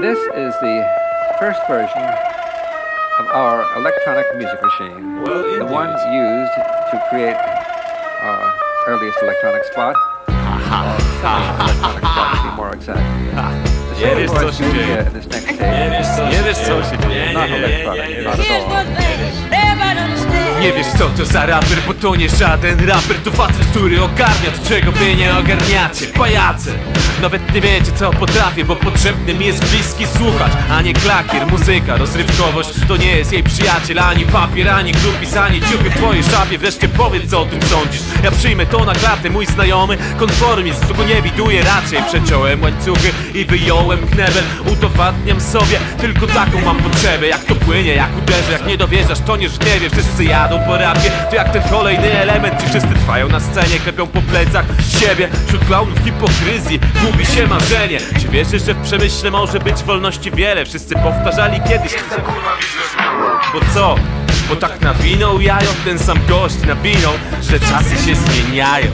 This is the first version of our electronic music machine, Well, the indeed. one used to create our earliest electronic spot. Uh, electronic spot, to be more exact. The Nie solo wiesz, co voice się used dzieje. here in this next tape wiesz co, Nie wiesz, co się dzieje. Not nie, nie, electronic, nie, nie, not at all. Nie wiesz co to za raper, bo to nie żaden raper. To facet, który ogarnia to czego wy nie ogarniacie. Pajace Nawet nie wiecie co potrafię, bo potrzebny mi jest bliski słuchacz A nie klakier, muzyka, rozrywkowość To nie jest jej przyjaciel, ani papier, ani grupis, ani ciuchy w twojej szafie. Wreszcie powiedz co o tym sądzisz. Ja przyjmę to na klatę, mój znajomy Konformizm, tego nie widuję raczej. Przeciąłem łańcuchy i wyjąłem knebel Udowadniam sobie, tylko taką mam potrzebę. Jak to płynie, jak uderzę, jak nie dowierzasz To nie żniewie, wszyscy jadą po rapie To jak ten kolejny element, ci wszyscy trwają na scenie Klepią po plecach siebie Wśród klaunów hipokryzji gubi się marzenie Czy wierzysz, że w przemyśle może być wolności wiele? Wszyscy powtarzali kiedyś Bo co? Bo tak nawinął jajo ten sam gość nawinął, że czasy się zmieniają